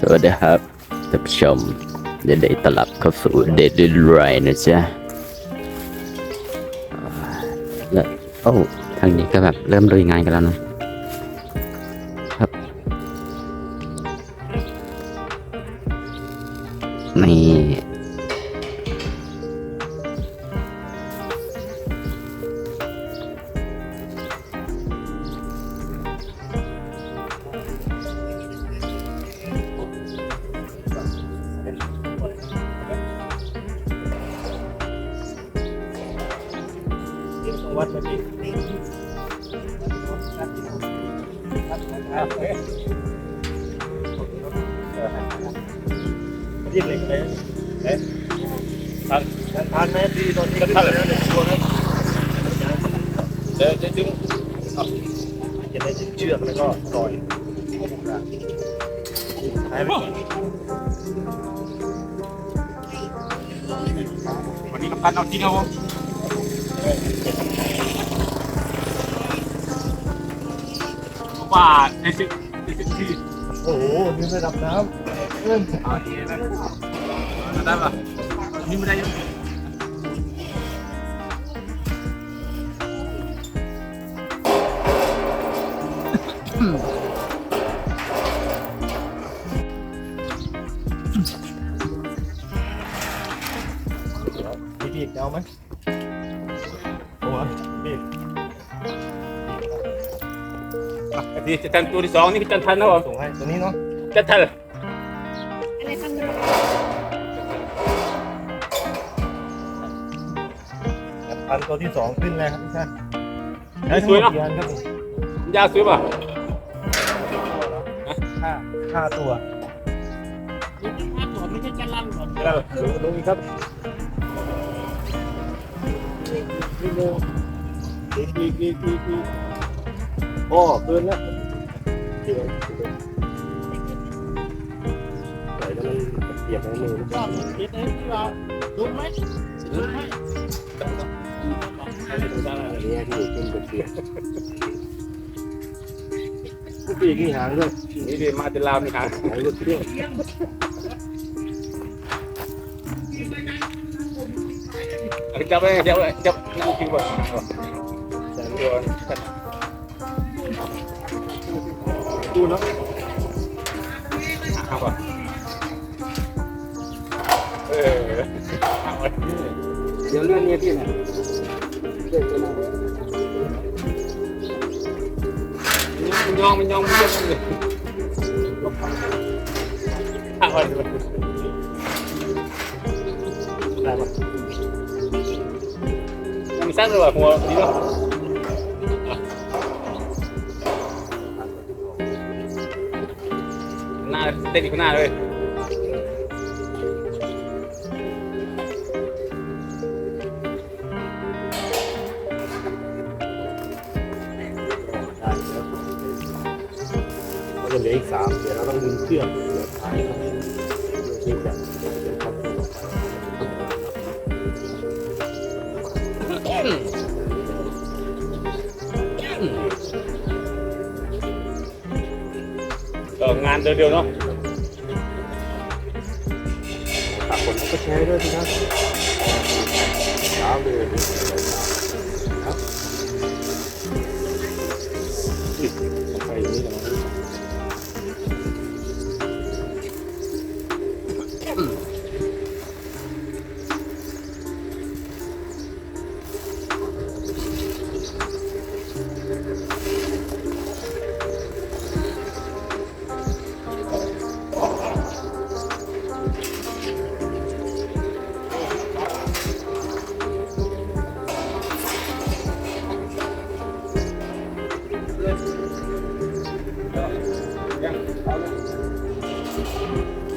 สวัสดีครับท่านผู้ชมเดนได้ตลับเข้าสู่เดดดิไรนะจ๊ะแล้วโอ้ทางนี้ก็แบบเริ่มลุยงานกันแล้วนะครับ นี่ วัดมาดิยิ่งเล็กเลยเอ๊ะทานทานแม่ดีตอนนี้ก็ทานแล้วเนี่ยชัวร์นเดี๋ยวจะดึงจะได้ดึงเชือกแล้วก็ต่อยหายไปวันนี้กัปตันเอาจริงครับผมเพราะว่าในสิ่งในสิ่งที่โอ้โหนี่ระดับน้ำเริ่มเอาดีนะได้ปะนี่ไม่ได้ยังมีดีดเอาไหม ดีจะทันตัวที่สองนี่คือจันทันนะผมส่งให้ตัวนี้เนาะจันทันพันตัวที่สองขึ้นแล้วครับทุกท่านสวยเนาะกี่อันครับผมยาสวยป่ะห้าห้าตัวไม่ใช่จันลันหรอแล้วดูดูอีกครับนี่ดูอีกอีกอีกอีกอีก โอ้เกินแล้วเกี่ยวใส่แล้วมันเปียกในมือก็เด็ดเองที่เราดูไหมดูไหมอันนี้ที่ขึ้นเป็นเปียกผู้ปีกนี่หางด้วยนี่ดีมาจะลาวนี่ครับหางด้วยเปรี้ยวจับไปจับจับนั่งกินก่อนแต่เดี๋ยว ดูเนาะเอาก่อนเออเอาไว้เดี๋ยวเรื่องนี้พี่ เต้นองมันยองมันยองมันเลยเอาไว้ได้ปะมันสั้นเลยว่ะหัวดีเนาะหน้าเต้นอีกหน้าเลยก็เหลืออีกสามเดี๋ยวเราต้องดึงเครื่องเสียบท้ายนะเพื่อที่จะ อองานเดียวๆเนาะฝากคนก็แชร์ด้วยนะครับเช้าเลยครับ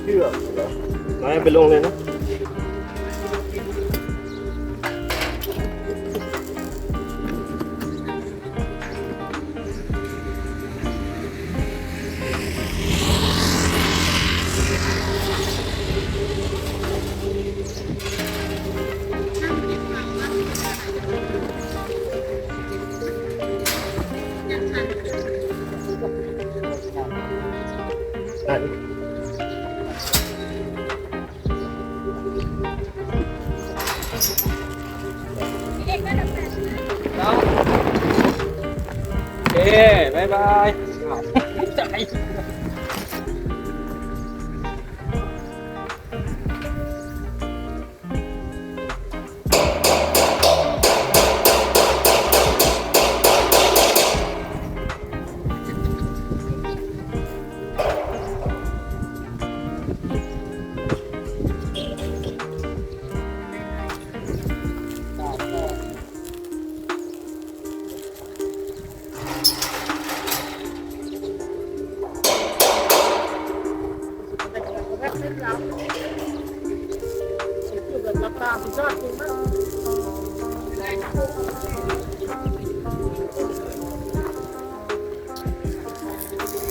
เชื่อน้อยไปล บายบาย ใจ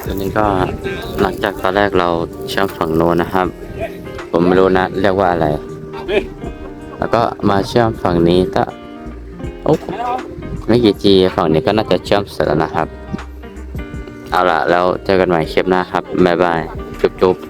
ตัวนี้ก็หลังจากตอนแรกเราเชื่อมฝั่งโน้นนะครับ ผมไม่รู้นะ เรียกว่าอะไร แล้วก็มาเชื่อมฝั่งนี้ถ้าโอ้ไม่กี่จีฝั่งนี้ก็น่าจะเชื่อมเสร็จแล้วนะครับ เอาล่ะ แล้วเจอกันใหม่คลิปหน้าครับ บ๊ายบาย จุ๊บ